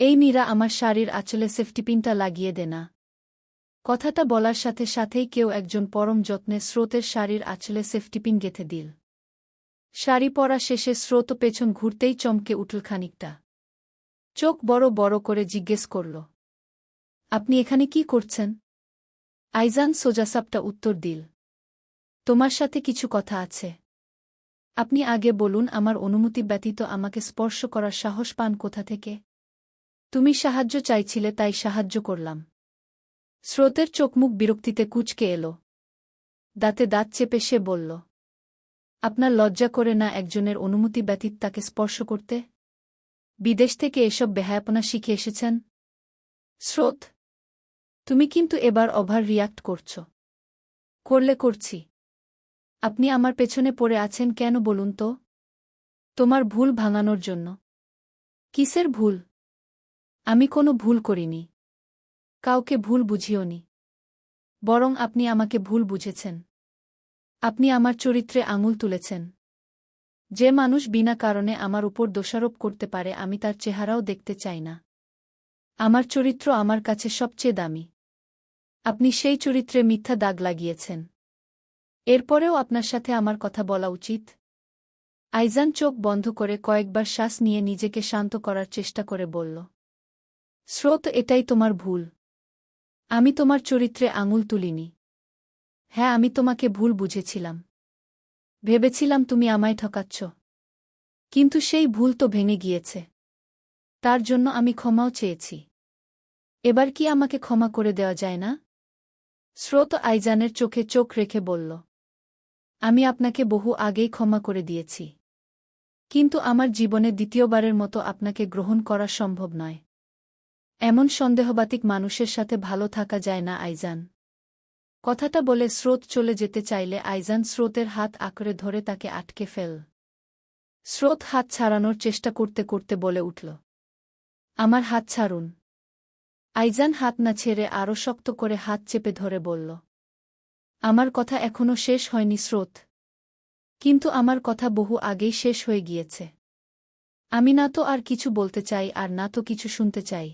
এই মীরা আমার শাড়ির আঁচলে সেফটিপিনটা লাগিয়ে দে না। কথাটা বলার সাথে সাথেই কেউ একজন পরম যত্নে স্রোতের শাড়ির আঁচলে সেফটিপিন গেথে দিল। শাড়ি পরা শেষে স্রোত পেছন ঘুরতেই চমকে উঠল খানিকটা। চোখ বড় বড় করে জিজ্ঞেস করল, আপনি এখানে কি করছেন? আইজান সোজাসাপটা উত্তর দিল, তোমার সাথে কিছু কথা আছে। আপনি আগে বলুন, আমার অনুমতি ব্যতীত আমাকে স্পর্শ করার সাহস পান কোথা থেকে? তুমি সাহায্য চাইছিলে, তাই সাহায্য করলাম। স্রোতের চোখমুখ বিরক্তিতে কুচকে এলো। দাঁতে দাঁত চেপে সে বলল, আপনার লজ্জা করে না একজনের অনুমতি ব্যতীত তাকে স্পর্শ করতে? বিদেশ থেকে এসব বেহায়াপনা শিখে এসেছেন? স্রোত, তুমি কিন্তু এবার ওভার রিয়াক্ট করছ। করলে করছি। আপনি আমার পেছনে পড়ে আছেন কেন বলুন তো? তোমার ভুল ভাঙানোর জন্য। কিসের ভুল? আমি কোনো ভুল করিনি। কাউকে ভুল বুঝিওনি। বরং আপনি আমাকে ভুল বুঝেছেন। আপনি আমার চরিত্রে আঙুল তুলেছেন। যে মানুষ বিনা কারণে আমার উপর দোষারোপ করতে পারে, আমি তার চেহারাও দেখতে চাই না। আমার চরিত্র আমার কাছে সবচেয়ে দামি। আপনি সেই চরিত্রে মিথ্যা দাগ লাগিয়েছেন। এরপরেও আপনার সাথে আমার কথা বলা উচিত। আইজান চোখ বন্ধ করে কয়েকবার শ্বাস নিয়ে নিজেকে শান্ত করার চেষ্টা করে বলল স্রোত এটাই তোমার ভুল। আমি তোমার চরিত্রে আঙুল তুলিনি। হ্যাঁ আমি তোমাকে ভুল বুঝেছিলাম। ভেবেছিলাম তুমি আমায় ঠকাচ্ছ। কিন্তু সেই ভুল তো ভেঙে গিয়েছে। তার জন্য আমি ক্ষমাও চেয়েছি। এবার কি আমাকে ক্ষমা করে দেওয়া যায় না? স্রোত আইজানের চোখে চোখ রেখে বলল, আমি আপনাকে বহু আগেই ক্ষমা করে দিয়েছি। কিন্তু আমার জীবনে দ্বিতীয়বারের মতো আপনাকে গ্রহণ করা সম্ভব নয়। এমন সন্দেহবাতিক মানুষের সাথে ভালো থাকা যায় না আইজান। কথাটা বলে স্রোত চলে যেতে চাইলে আইজান স্রোতের হাত আঁকড়ে ধরে তাকে আটকে ফেল। স্রোত হাত ছাড়ানোর চেষ্টা করতে করতে বলে উঠল, আমার হাত ছাড়ুন। আইজান হাত না ছেড়ে আরও শক্ত করে হাত চেপে ধরে বলল, আমার কথা এখনও শেষ হয়নি স্রোত। কিন্তু আমার কথা বহু আগেই শেষ হয়ে গিয়েছে। আমি না তো আর কিছু বলতে চাই আর না তো কিছু শুনতে চাই।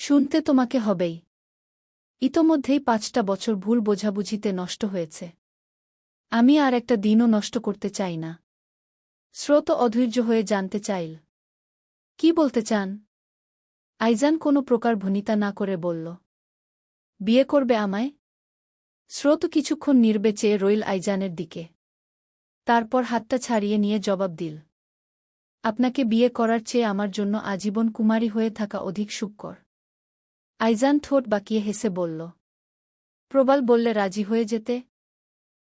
শুনতে তোমাকে হবেই। ইতোমধ্যেই পাঁচটা বছর ভুল বোঝাবুঝিতে নষ্ট হয়েছে। আমি আর একটা দিনও নষ্ট করতে চাই না। স্রোত অধৈর্য হয়ে জানতে চাইল। কি বলতে চান? আইজান কোনো প্রকার ভনিতা না করে বলল। বিয়ে করবে আমায়? স্রোত কিছুক্ষণ নির্বে চেয়ে রইল আইজানের দিকে। তারপর হাতটা ছাড়িয়ে নিয়ে জবাব দিল। আপনাকে বিয়ে করার চেয়ে আমার জন্য আজীবন কুমারী হয়ে থাকা অধিক সুখকর। আইজান ঠোঁট বাকিয়ে হেসে বলল, প্রবাল বললে রাজি হয়ে যেতে?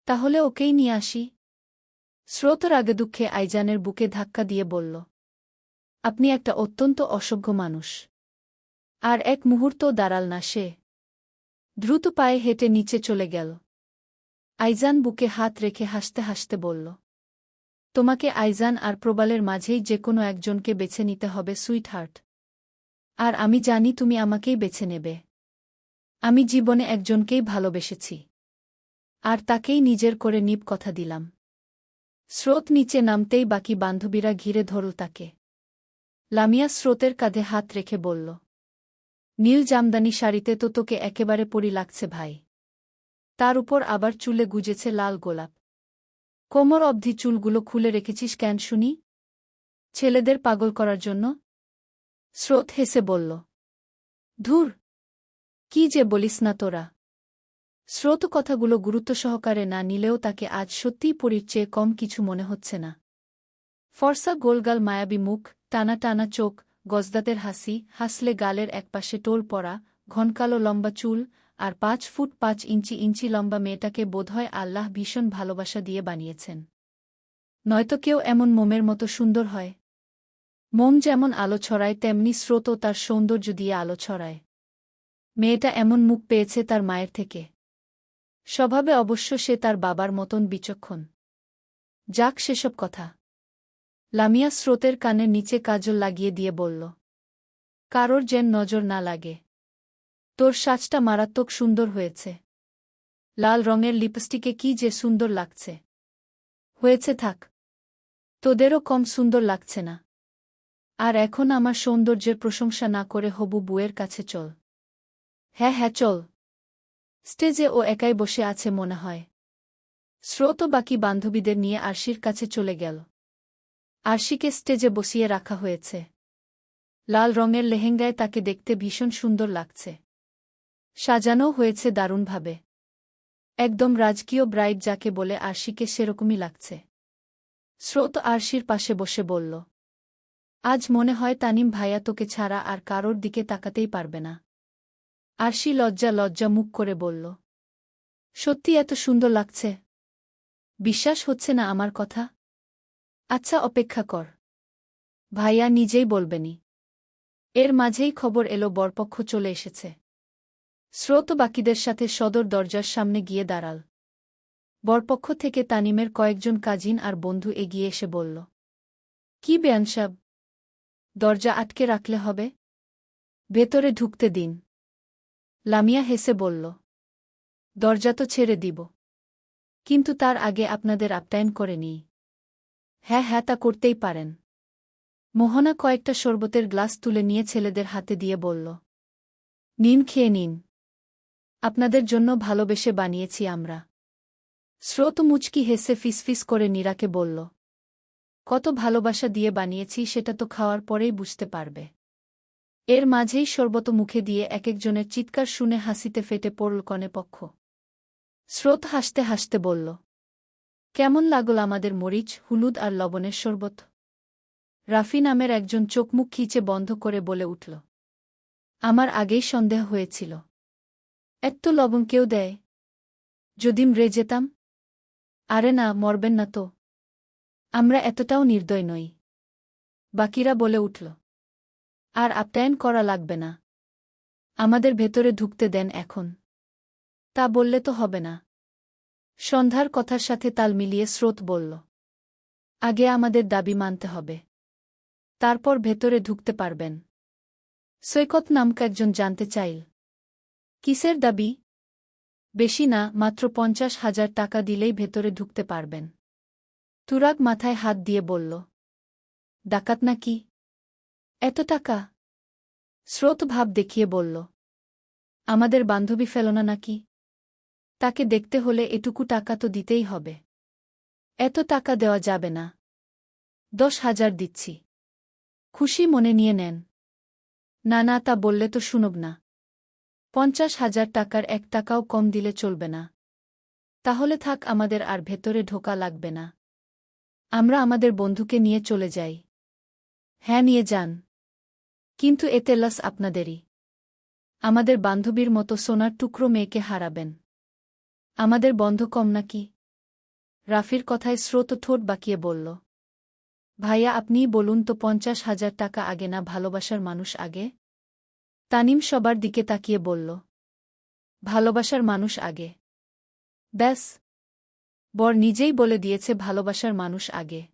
তাহলে ওকেই নিয়ে আসি? স্রোতর আগে দুঃখে আইজানের বুকে ধাক্কা দিয়ে বলল, আপনি একটা অত্যন্ত অসভ্য মানুষ। আর এক মুহূর্ত দাঁড়াল না সে। দ্রুত পায়ে হেঁটে নিচে চলে গেল। আইজান বুকে হাত রেখে হাসতে হাসতে বলল, তোমাকে আইজান আর প্রবালের মাঝেই যে কোনো একজনকে বেছে নিতে হবে সুইট হার্ট আর আমি জানি তুমি আমাকেই বেছে নেবে। আমি জীবনে একজনকেই ভালোবেসেছি। আর তাকেই নিজের করে নিপ কথা দিলাম। স্রোত নিচে নামতেই বাকি বান্ধবীরা ঘিরে ধরল তাকে। লামিয়া স্রোতের কাঁধে হাত রেখে বলল, নীল জামদানি শাড়িতে তো তোকে একেবারে পরি লাগছে ভাই। তার উপর আবার চুলে গুজেছে লাল গোলাপ। কোমর অবধি চুলগুলো খুলে রেখেছিস কেন শুনি? ছেলেদের পাগল করার জন্য স্রোত হেসে বলল, ধুর, কি যে বলিস না তোরা। স্রোত কথাগুলো গুরুত্ব সহকারে না নিলেও তাকে আজ সত্যিই পরীর চেয়ে কম কিছু মনে হচ্ছে না। ফর্সা গোলগাল মায়াবী মুখ, টানা টানা চোখ, গজদাতের হাসি, হাসলে গালের একপাশে টোল পড়া ঘনকালো লম্বা চুল, আর পাঁচ ফুট পাঁচ ইঞ্চি ইঞ্চি লম্বা মেয়েটাকে বোধহয় আল্লাহ ভীষণ ভালোবাসা দিয়ে বানিয়েছেন। নয়তো কেউ এমন মোমের মতো সুন্দর হয়। মোম যেমন আলো ছড়ায়, তেমনি স্রোতও তার সৌন্দর্য দিয়ে আলো ছড়ায়। মেয়েটা এমন মুখ পেয়েছে তার মায়ের থেকে। স্বভাবে অবশ্য সে তার বাবার মতন বিচক্ষণ। যাক সেসব কথা। লামিয়া স্রোতের কানের নিচে কাজল লাগিয়ে দিয়ে বলল, কারোর যেন নজর না লাগে। তোর সাজটা মারাত্মক সুন্দর হয়েছে। লাল রঙের লিপস্টিকে কি যে সুন্দর লাগছে। হয়েছে থাক। তোদেরও কম সুন্দর লাগছে না। আর এখন আমার সৌন্দর্যের প্রশংসা না করে হবু বুয়ের কাছে চল। হ্যাঁ হ্যাঁ চল। স্টেজে ও একাই বসে আছে মনে হয়। স্রোত বাকি বান্ধবীদের নিয়ে আরশির কাছে চলে গেল। আরশিকে স্টেজে বসিয়ে রাখা হয়েছে। লাল রঙের লেহেঙ্গায় তাকে দেখতে ভীষণ সুন্দর লাগছে। সাজানোও হয়েছে দারুণভাবে। একদম রাজকীয় ব্রাইড যাকে বলে আরশিকে সেরকমই লাগছে। স্রোত আরশির পাশে বসে বলল আজ মনে হয় তানিম ভাইয়া তোকে ছাড়া আর কারোর দিকে তাকাতেই পারবে না। আরশি লজ্জা লজ্জা মুখ করে বলল, সত্যি এত সুন্দর লাগছে। বিশ্বাস হচ্ছে না আমার কথা? আচ্ছা অপেক্ষা কর। ভাইয়া নিজেই বলবেনি। এর মাঝেই খবর এলো, বরপক্ষ চলে এসেছে। স্রোত বাকিদের সাথে সদর দরজার সামনে গিয়ে দাঁড়াল। বরপক্ষ থেকে তানিমের কয়েকজন কাজিন আর বন্ধু এগিয়ে এসে বলল, কি বেয়ানসাব? দরজা আটকে রাখলে হবে। ভেতরে ঢুকতে দিন। লামিয়া হেসে বলল, দরজা তো ছেড়ে দিব। কিন্তু তার আগে আপনাদের আপ্যায়ন করে নিই। হ্যাঁ হ্যাঁ তা করতেই পারেন মোহনা কয়েকটা শরবতের গ্লাস তুলে নিয়ে ছেলেদের হাতে দিয়ে বলল, নিন, খেয়ে নিন। আপনাদের জন্য ভালোবেসে বানিয়েছি আমরা স্রোত মুচকি হেসে ফিসফিস করে নীরাকে বলল কত ভালোবাসা দিয়ে বানিয়েছি সেটা তো খাওয়ার পরেই বুঝতে পারবে। এর মাঝেই শরবত মুখে দিয়ে এক একজনের চিৎকার শুনে হাসিতে ফেটে পড়ল কনে পক্ষ। স্রোত হাসতে হাসতে বলল, কেমন লাগল আমাদের মরিচ, হলুদ আর লবণের শরবত? রাফি নামের একজন চোখমুখ খিচে বন্ধ করে বলে উঠল, আমার আগেই সন্দেহ হয়েছিল। এত লবণ কেউ দেয়? যদি মরে যেতাম? আরে না, মরবেন না তো। আমরা এতটাও নির্দয় নই। বাকিরা বলে উঠল, আর আপ্যায়ন করা লাগবে না। আমাদের ভেতরে ঢুকতে দেন এখন। তা বললে তো হবে না। সন্ধ্যার কথার সাথে তাল মিলিয়ে স্রোত বলল, আগে আমাদের দাবি মানতে হবে। তারপর ভেতরে ঢুকতে পারবেন। সৈকত নামক একজন জানতে চাইল, কিসের দাবি? বেশি না, মাত্র পঞ্চাশ হাজার টাকা দিলেই ভেতরে ঢুকতে পারবেন। তুরাগ মাথায় হাত দিয়ে বলল, ডাকাত নাকি? এত টাকা? স্রোত ভাব দেখিয়ে বলল, আমাদের বান্ধবী ফেলনা নাকি? তাকে দেখতে হলে এটুকু টাকা তো দিতেই হবে। এত টাকা দেওয়া যাবে না। দশ হাজার দিচ্ছি। খুশি মনে নিয়ে নেন। না না, তা বললে তো শুনব না। পঞ্চাশ হাজার টাকার এক টাকাও কম দিলে চলবে না। তাহলে থাক, আমাদের আর ভেতরে ঢোকা লাগবে না। আমরা আমাদের বন্ধুকে নিয়ে চলে যাই। হ্যাঁ নিয়ে যান। কিন্তু এতে লস আপনাদেরই। আমাদের বান্ধবীর মতো সোনার টুকরো মেয়েকে হারাবেন। আমাদের বন্ধ কম নাকি? রাফির কথায় স্রোত ঠোঁট বাকিয়ে বলল, ভাইয়া, আপনিই বলুন তো পঞ্চাশ হাজার টাকা আগে না ভালোবাসার মানুষ আগে? তানিম সবার দিকে তাকিয়ে বলল, ভালোবাসার মানুষ আগে। ব্যাস বর নিজেই বলে দিয়েছে ভালোবাসার মানুষ আগে।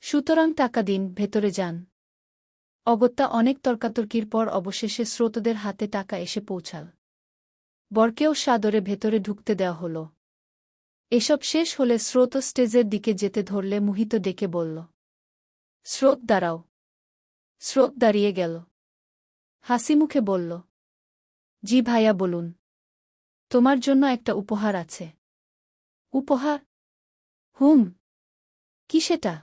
সুতরাং টাকা দিন, ভেতরে যান। অগত্যা অনেক তর্কাতর্কির পর অবশেষে স্রোতদের হাতে টাকা এসে পৌঁছাল। বরকেও সাদরে ভেতরে ঢুকতে দেওয়া হল। এসব শেষ হলে স্রোত স্টেজের দিকে যেতে ধরলে মুহিত ডেকে বলল, স্রোত দাঁড়াও। স্রোত দাঁড়িয়ে গেল। হাসি মুখে বলল, জি ভাইয়া, বলুন। তোমার জন্য একটা উপহার আছে। উপহার? হুম। কি সেটা?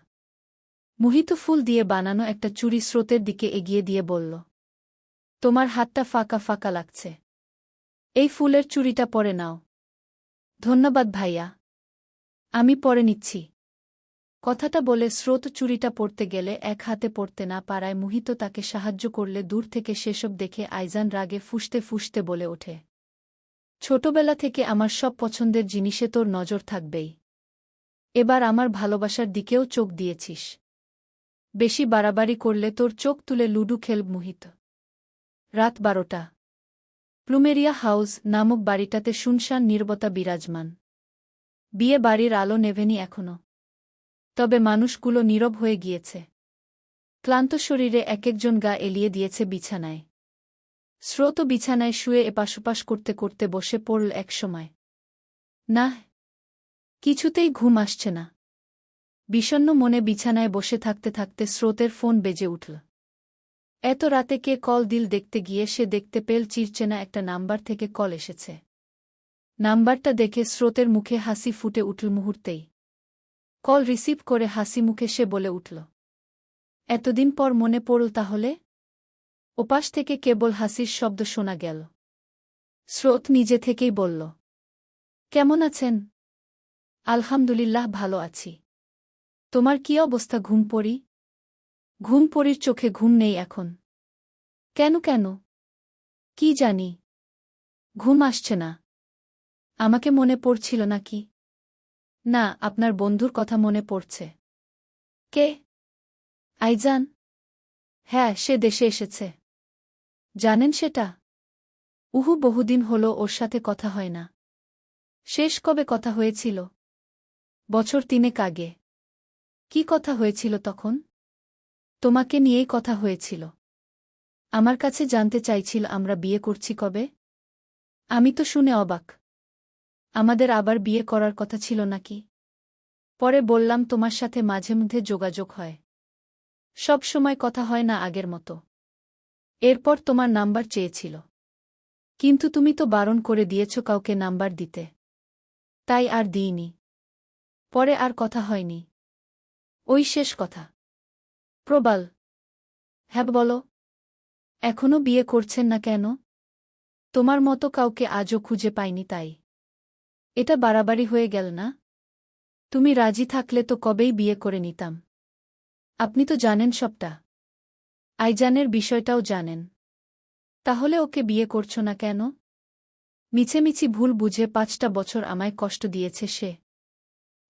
মোহিত ফুল দিয়ে বানানো একটা চুরি স্রোতের দিকে এগিয়ে দিয়ে বলল, তোমার হাতটা ফাঁকা ফাঁকা লাগছে। এই ফুলের চুরিটা পরে নাও। ধন্যবাদ ভাইয়া। আমি পরে নিচ্ছি। কথাটা বলে স্রোত চুরিটা পড়তে গেলে এক হাতে পড়তে না পারায় মুহিত তাকে সাহায্য করলে দূর থেকে সেসব দেখে আইজান রাগে ফুসতে ফুসতে বলে ওঠে। ছোটবেলা থেকে আমার সব পছন্দের জিনিসে তোর নজর থাকবেই। এবার আমার ভালোবাসার দিকেও চোখ দিয়েছিস। বেশি বাড়াবাড়ি করলে তোর চোখ তুলে লুডু খেল মুহিত। রাত বারোটা। প্লুমেরিয়া হাউস নামক বাড়িটাতে শুনশান নির্বতা বিরাজমান। বিয়ে বাড়ির আলো নেভেনি এখনও। তবে মানুষগুলো নীরব হয়ে গিয়েছে। ক্লান্ত শরীরে এক একজন গা এলিয়ে দিয়েছে বিছানায়। স্রোত বিছানায় শুয়ে এপাশোপাশ করতে করতে বসে পড়ল একসময় না, কিছুতেই ঘুম আসছে না বিষণ্ণ মনে বিছানায় বসে থাকতে থাকতে স্রোতের ফোন বেজে উঠল। এত রাতে কে কল দিল দেখতে গিয়ে সে দেখতে পেল চিরচেনা একটা নাম্বার থেকে কল এসেছে। নাম্বারটা দেখে স্রোতের মুখে হাসি ফুটে উঠল মুহূর্তেই। কল রিসিভ করে হাসি মুখে সে বলে উঠল, এতদিন পর মনে পড়ল তাহলে? ওপাশ থেকে কেবল হাসির শব্দ শোনা গেল। স্রোত নিজে থেকেই বলল, কেমন আছেন? আলহামদুলিল্লাহ, ভালো আছি। তোমার কি অবস্থা ঘুম পড়ি ঘুম পড়ির চোখে ঘুম নেই এখন। কেন কেন? কি জানি। ঘুম আসছে না। আমাকে মনে পড়ছিল নাকি না, আপনার বন্ধুর কথা মনে পড়ছে। কে? আইজান। হ্যাঁ সে দেশে এসেছে। জানেন সেটা? উহু বহুদিন হল ওর সাথে কথা হয় না। শেষ কবে কথা হয়েছিল? বছর তিনেক আগে। কি কথা হয়েছিল তখন? তোমাকে নিয়েই কথা হয়েছিল। আমার কাছে জানতে চাইছিল আমরা বিয়ে করছি কবে? আমি তো শুনে অবাক। আমাদের আবার বিয়ে করার কথা ছিল নাকি? পরে বললাম তোমার সাথে মাঝে মধ্যে যোগাযোগ হয়। সব সময় কথা হয় না আগের মতো। এরপর তোমার নাম্বার চেয়েছিল। কিন্তু তুমি তো বারণ করে দিয়েছ কাউকে নাম্বার দিতে। তাই আর দিইনি। পরে আর কথা হয়নি। ওই শেষ কথা। প্রবাল হ্যাঁ বলো। এখনও বিয়ে করছেন না কেন? তোমার মতো কাউকে আজও খুঁজে পাইনি তাই। এটা বাড়াবাড়ি হয়ে গেল না? তুমি রাজি থাকলে তো কবেই বিয়ে করে নিতাম। আপনি তো জানেন সবটা। আইজানের বিষয়টাও জানেন। তাহলে ওকে বিয়ে করছ না কেন? মিছেমিছি ভুল বুঝে পাঁচটা বছর আমায় কষ্ট দিয়েছে সে।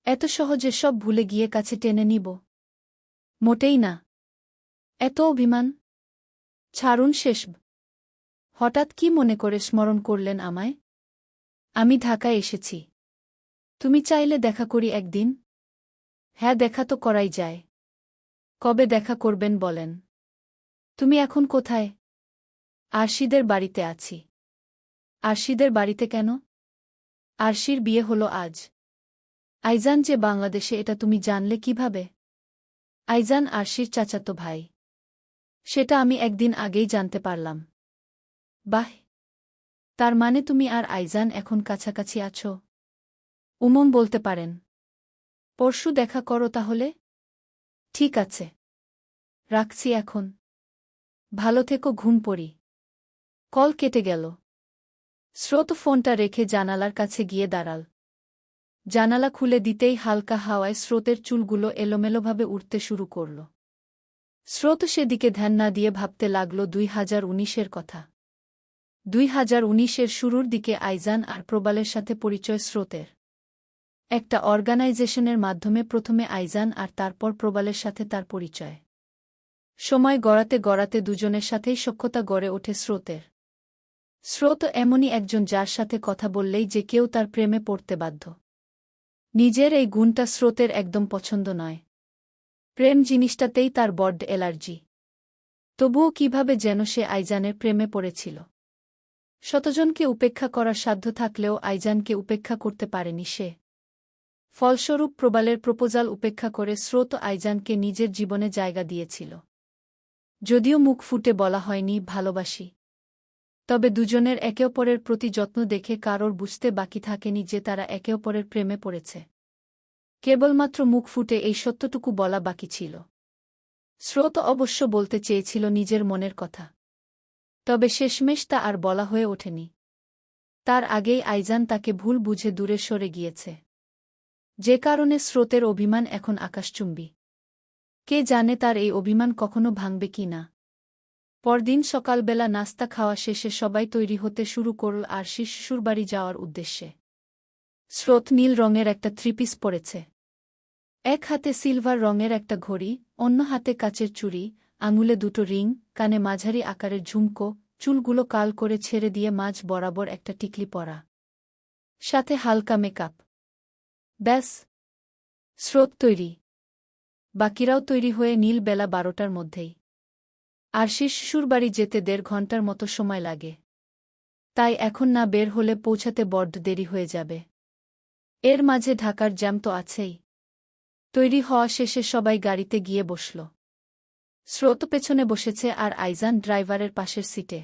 এত সহজে সব ভুলে গিয়ে কাছে টেনে নিব। মোটেই না। এত অভিমান। ছাড়ুন শেষ। হঠাৎ কি মনে করে স্মরণ করলেন আমায়? আমি ঢাকায় এসেছি। তুমি চাইলে দেখা করি একদিন? হ্যাঁ দেখা তো করাই যায়। কবে দেখা করবেন বলেন। তুমি এখন কোথায়? আরশিদের বাড়িতে আছি। আরশিদের বাড়িতে কেন? আরশির বিয়ে হলো আজ। আইজান যে বাংলাদেশে, এটা তুমি জানলে কীভাবে? আইজান আরশির চাচাতো ভাই। সেটা আমি একদিন আগেই জানতে পারলাম। বাহ! তার মানে তুমি আর আইজান এখন কাছাকাছি আছো। উমম বলতে পারেন। পরশু দেখা করো তাহলে? ঠিক আছে। রাখছি এখন। ভালো থেকো, ঘুম পড়ি। কল কেটে গেল। স্রোত ফোনটা রেখে জানালার কাছে গিয়ে দাঁড়াল। জানালা খুলে দিতেই হালকা হাওয়ায় স্রোতের চুলগুলো এলোমেলোভাবে উঠতে শুরু করল। স্রোত সেদিকে ধ্যান না দিয়ে ভাবতে লাগল দুই হাজার উনিশের কথা। দুই হাজার উনিশের শুরুর দিকে আইজান আর প্রবালের সাথে পরিচয় স্রোতের। একটা অর্গানাইজেশনের মাধ্যমে প্রথমে আইজান আর তারপর প্রবালের সাথে তার পরিচয়। সময় গড়াতে গড়াতে দুজনের সাথেই সক্ষতা গড়ে ওঠে স্রোতের। স্রোত এমনই একজন যার সাথে কথা বললেই যে কেউ তার প্রেমে পড়তে বাধ্য। নিজের এই গুণটা স্রোতের একদম পছন্দ নয়। প্রেম জিনিসটাতেই তার বড্ড এলার্জি। তবুও কীভাবে যেন সে আইজানের প্রেমে পড়েছিল। শতজনকে উপেক্ষা করার সাধ্য থাকলেও আইজানকে উপেক্ষা করতে পারেনি সে। ফলস্বরূপ প্রবালের প্রপোজাল উপেক্ষা করে স্রোত আইজানকে নিজের জীবনে জায়গা দিয়েছিল। যদিও মুখ ফুটে বলা হয়নি, ভালোবাসি। তবে দুজনের একে অপরের প্রতি যত্ন দেখে কারোর বুঝতে বাকি থাকেনি যে তারা একে অপরের প্রেমে পড়েছে। কেবলমাত্র মুখ ফুটে এই সত্যটুকু বলা বাকি ছিল। স্রোত অবশ্য বলতে চেয়েছিল নিজের মনের কথা। তবে শেষমেশ তা আর বলা হয়ে ওঠেনি। তার আগেই আইজান তাকে ভুল বুঝে দূরে সরে গিয়েছে। যে কারণে স্রোতের অভিমান এখন আকাশচুম্বী। কে জানে তার এই অভিমান কখনো ভাঙবে কি না। পরদিন সকালবেলা নাস্তা খাওয়া শেষে সবাই তৈরি হতে শুরু করল আর শিশুর বাড়ি যাওয়ার উদ্দেশ্যে। স্রোত নীল রঙের একটা থ্রিপিস পড়েছে এক হাতে সিলভার রঙের একটা ঘড়ি, অন্য হাতে কাচের চুড়ি, আঙুলে দুটো রিং, কানে মাঝারি আকারের ঝুমকো, চুলগুলো কাল করে ছেড়ে দিয়ে মাঝ বরাবর একটা টিকলি পরা। সাথে হালকা মেকআপ। ব্যাস। স্রোত তৈরি। বাকিরাও তৈরি হয়ে নীল বেলা বারোটার মধ্যেই। আর শিশুর বাড়ি যেতে দেড় ঘণ্টার মতো সময় লাগে। তাই এখন না বের হলে পৌঁছাতে বড্ড দেরি হয়ে যাবে। এর মাঝে ঢাকার জ্যাম তো আছেই। তৈরি হওয়া শেষে সবাই গাড়িতে গিয়ে বসল। স্রোত পেছনে বসেছে আর আইজান ড্রাইভারের পাশের সিটে।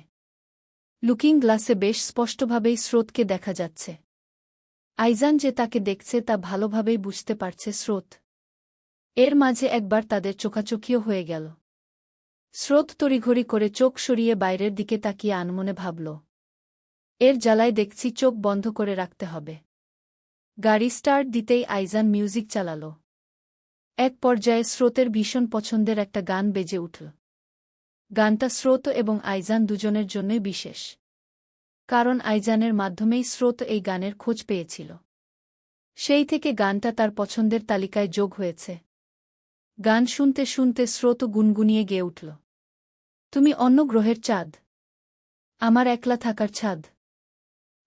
লুকিং গ্লাসে বেশ স্পষ্টভাবেই স্রোতকে দেখা যাচ্ছে। আইজান যে তাকে দেখছে তা ভালোভাবেই বুঝতে পারছে স্রোত। এর মাঝে একবার তাদের চোখাচোখিও হয়ে গেল। স্রোত তড়িঘড়ি করে চোখ সরিয়ে বাইরের দিকে তাকিয়ে আনমনে ভাবল, এর জ্বালায় দেখছি চোখ বন্ধ করে রাখতে হবে। গাড়ি স্টার্ট দিতেই আইজান মিউজিক চালাল। এক পর্যায়ে স্রোতের ভীষণ পছন্দের একটা গান বেজে উঠল। গানটা স্রোত এবং আইজান দুজনের জন্যই বিশেষ। কারণ আইজানের মাধ্যমেই স্রোত এই গানের খোঁজ পেয়েছিল। সেই থেকে গানটা তার পছন্দের তালিকায় যোগ হয়েছে। গান শুনতে শুনতে স্রোত গুনগুনিয়ে গেয়ে উঠল। তুমি অন্য গ্রহের চাঁদ। আমার একলা থাকার ছাদ।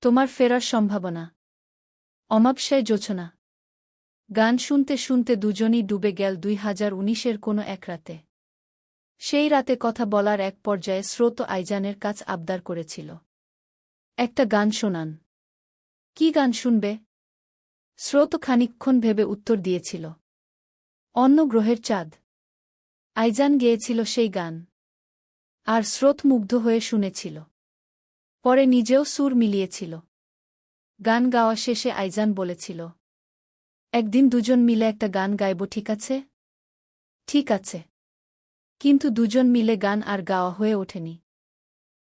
তোমার ফেরার সম্ভাবনা। অমাবসায় জোছনা গান শুনতে শুনতে দুজনই ডুবে গেল দুই হাজার উনিশের কোনো এক রাতে। সেই রাতে কথা বলার এক পর্যায়ে স্রোত আইজানের কাছ আবদার করেছিল। একটা গান শোনান। কি গান শুনবে? স্রোত খানিকক্ষণ ভেবে উত্তর দিয়েছিল। অন্য গ্রহের চাঁদ। আইজান গেয়েছিল সেই গান। আর স্রোত মুগ্ধ হয়ে শুনেছিল। পরে নিজেও সুর মিলিয়েছিল। গান গাওয়া শেষে আইজান বলেছিল, একদিন দুজন মিলে একটা গান গাইব, ঠিক আছে? ঠিক আছে। কিন্তু দুজন মিলে গান আর গাওয়া হয়ে ওঠেনি।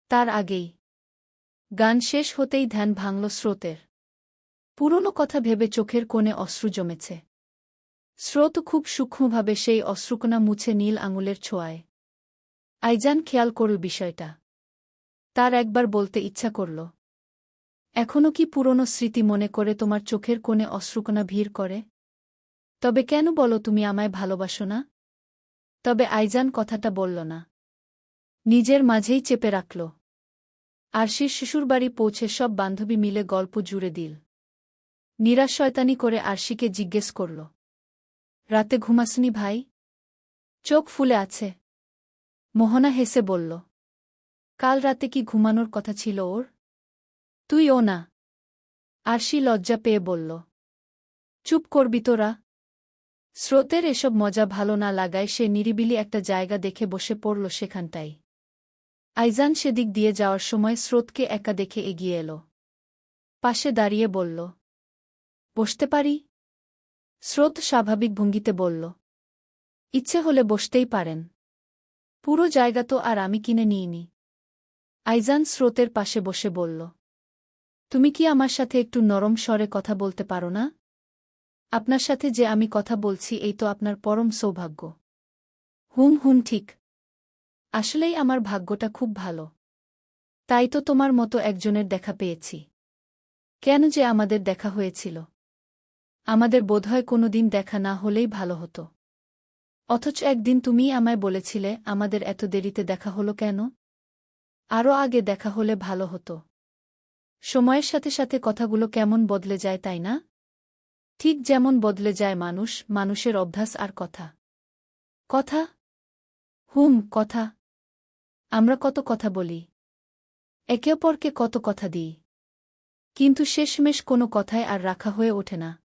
তার আগেই গান শেষ হতেই ধ্যান ভাঙল স্রোতের। পুরনো কথা ভেবে চোখের কোণে অশ্রু জমেছে। স্রোত খুব সূক্ষ্মভাবে সেই অশ্রুকণা মুছে নীল আঙুলের ছোঁয়ায়। আইজান খেয়াল করল বিষয়টা। তার একবার বলতে ইচ্ছা করল এখনও কি পুরনো স্মৃতি মনে করে তোমার চোখের কোণে অশ্রুকণা ভিড় করে? তবে কেন বলো তুমি আমায় ভালোবাসো না? তবে আইজান কথাটা বলল না। নিজের মাঝেই চেপে রাখল। আরশির শ্বশুরবাড়ি পৌঁছে সব বান্ধবী মিলে গল্প জুড়ে দিল। নিরাশ শয়তানি করে আরশিকে জিজ্ঞেস করল রাতে ঘুমাসনি ভাই? চোখ ফুলে আছে। মোহনা হেসে বলল, কাল রাতে কি ঘুমানোর কথা ছিল ওর? তুই ও না। আরশি লজ্জা পেয়ে বলল, চুপ করবি তোরা। স্রোতের এসব মজা ভালো না লাগায় সে নিরিবিলি একটা জায়গা দেখে বসে পড়ল সেখানটাই আইজান সেদিক দিয়ে যাওয়ার সময় স্রোতকে একা দেখে এগিয়ে এল। পাশে দাঁড়িয়ে বলল, বসতে পারি? স্রোত স্বাভাবিক ভঙ্গিতে বলল, ইচ্ছে হলে বসতেই পারেন। পুরো জায়গা তো আর আমি কিনে নিইনি। আইজান স্রোতের পাশে বসে বলল, তুমি কি আমার সাথে একটু নরম স্বরে কথা বলতে পারো না? আপনার সাথে যে আমি কথা বলছি এই তো আপনার পরম সৌভাগ্য। হুম হুম, ঠিক। আসলেই আমার ভাগ্যটা খুব ভালো। তাই তো তোমার মতো একজনের দেখা পেয়েছি। কেন যে আমাদের দেখা হয়েছিল? আমাদের বোধহয় কোনোদিন দেখা না হলেই ভালো হতো। অথচ একদিন তুমিই আমায় বলেছিলে, আমাদের এত দেরিতে দেখা হলো কেন? আরও আগে দেখা হলে ভালো হতো। সময়ের সাথে সাথে কথাগুলো কেমন বদলে যায় তাই না? ঠিক যেমন বদলে যায় মানুষ, মানুষের অভ্যাস আর কথা। কথা? হুম, কথা। আমরা কত কথা বলি। একে অপরকে কত কথা দিই। কিন্তু শেষমেশ কোনো কথায় আর রাখা হয়ে ওঠে না।